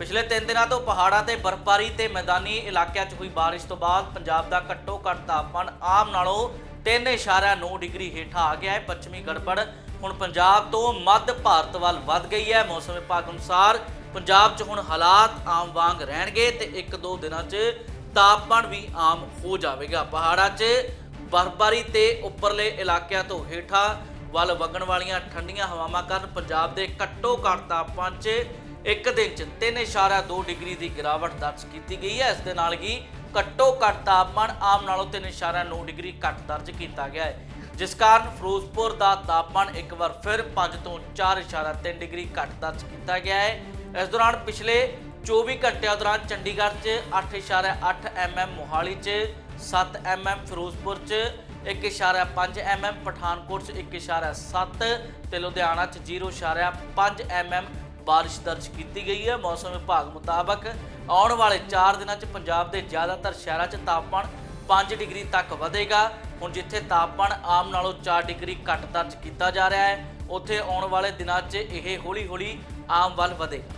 ਪਿਛਲੇ 3 ਦਿਨਾਂ ਤੋਂ ਪਹਾੜਾਂ ਤੇ ਬਰਫ਼ਬਾਰੀ ਤੇ ਮੈਦਾਨੀ ਇਲਾਕਿਆਂ 'ਚ ਹੋਈ ਬਾਰਿਸ਼ ਤੋਂ ਬਾਅਦ ਪੰਜਾਬ ਦਾ ਘੱਟੋ ਘੱਟ ਤਾਪਮਾਨ ਆਮ ਨਾਲੋਂ 3.9 ਡਿਗਰੀ ਹੇਠਾਂ ਆ ਗਿਆ ਹੈ। ਪੱਛਮੀ ਗੜਬੜ ਹੁਣ ਪੰਜਾਬ ਤੋਂ ਮੱਧ ਭਾਰਤ ਵੱਲ ਵੱਧ ਗਈ ਹੈ। ਮੌਸਮ ਵਿਭਾਗ ਅਨੁਸਾਰ ਪੰਜਾਬ 'ਚ ਹੁਣ ਹਾਲਾਤ ਆਮ ਵਾਂਗ ਰਹਿਣਗੇ ਤੇ 1-2 ਦਿਨਾਂ 'ਚ ਤਾਪਮਾਨ ਵੀ ਆਮ ਹੋ ਜਾਵੇਗਾ। ਪਹਾੜਾਂ 'ਚ ਬਰਫ਼ਬਾਰੀ ਤੇ ਉੱਪਰਲੇ ਇਲਾਕਿਆਂ ਤੋਂ ਹੇਠਾਂ ਵੱਲ ਵਗਣ ਵਾਲੀਆਂ ਠੰਡੀਆਂ ਹਵਾਵਾਂ ਕਾਰਨ ਪੰਜਾਬ ਦੇ ਘੱਟੋ ਘੱਟ ਤਾਪਮਾਨ 'ਚ ਇੱਕ ਦਿਨ 'ਚ 3.2 ਡਿਗਰੀ ਦੀ ਗਿਰਾਵਟ ਦਰਜ ਕੀਤੀ ਗਈ ਹੈ। ਇਸ ਦੇ ਨਾਲ ਹੀ ਘੱਟੋ ਘੱਟ ਤਾਪਮਾਨ ਆਮ ਨਾਲੋਂ 3.9 ਡਿਗਰੀ ਘੱਟ ਦਰਜ ਕੀਤਾ ਗਿਆ ਹੈ। ਜਿਸ ਕਾਰਨ ਫਿਰੋਜ਼ਪੁਰ ਦਾ ਤਾਪਮਾਨ ਇੱਕ ਵਾਰ ਫਿਰ 5 ਤੋਂ 4.3 ਡਿਗਰੀ ਘੱਟ ਦਰਜ ਕੀਤਾ ਗਿਆ ਹੈ। ਇਸ ਦੌਰਾਨ ਪਿਛਲੇ 24 ਘੰਟਿਆਂ ਦੌਰਾਨ ਚੰਡੀਗੜ੍ਹ 'ਚ 8.8 mm ਮੋਹਾਲੀ 'ਚ 7 mm ਫਿਰੋਜ਼ਪੁਰ 'ਚ 1.5 mm ਪਠਾਨਕੋਟ 'ਚ 1.7 ਤੇ ਲੁਧਿਆਣਾ 'ਚ 0.5 mm ਬਾਰਿਸ਼ ਦਰਜ ਕੀਤੀ ਗਈ ਹੈ। ਮੌਸਮ ਵਿਭਾਗ ਮੁਤਾਬਕ ਆਉਣ ਵਾਲੇ 4 ਦਿਨਾਂ 'ਚ ਪੰਜਾਬ ਦੇ ਜ਼ਿਆਦਾਤਰ ਸ਼ਹਿਰਾਂ 'ਚ ਤਾਪਮਾਨ 5 ਡਿਗਰੀ ਤੱਕ ਵਧੇਗਾ। ਹੁਣ ਜਿੱਥੇ ਤਾਪਮਾਨ ਆਮ ਨਾਲੋਂ 4 ਡਿਗਰੀ ਘੱਟ ਦਰਜ ਕੀਤਾ ਜਾ ਰਿਹਾ ਹੈ, ਉੱਥੇ ਆਉਣ ਵਾਲੇ ਦਿਨਾਂ 'ਚ ਇਹ ਹੌਲੀ-ਹੌਲੀ ਆਮ ਵੱਲ ਵਧੇਗਾ।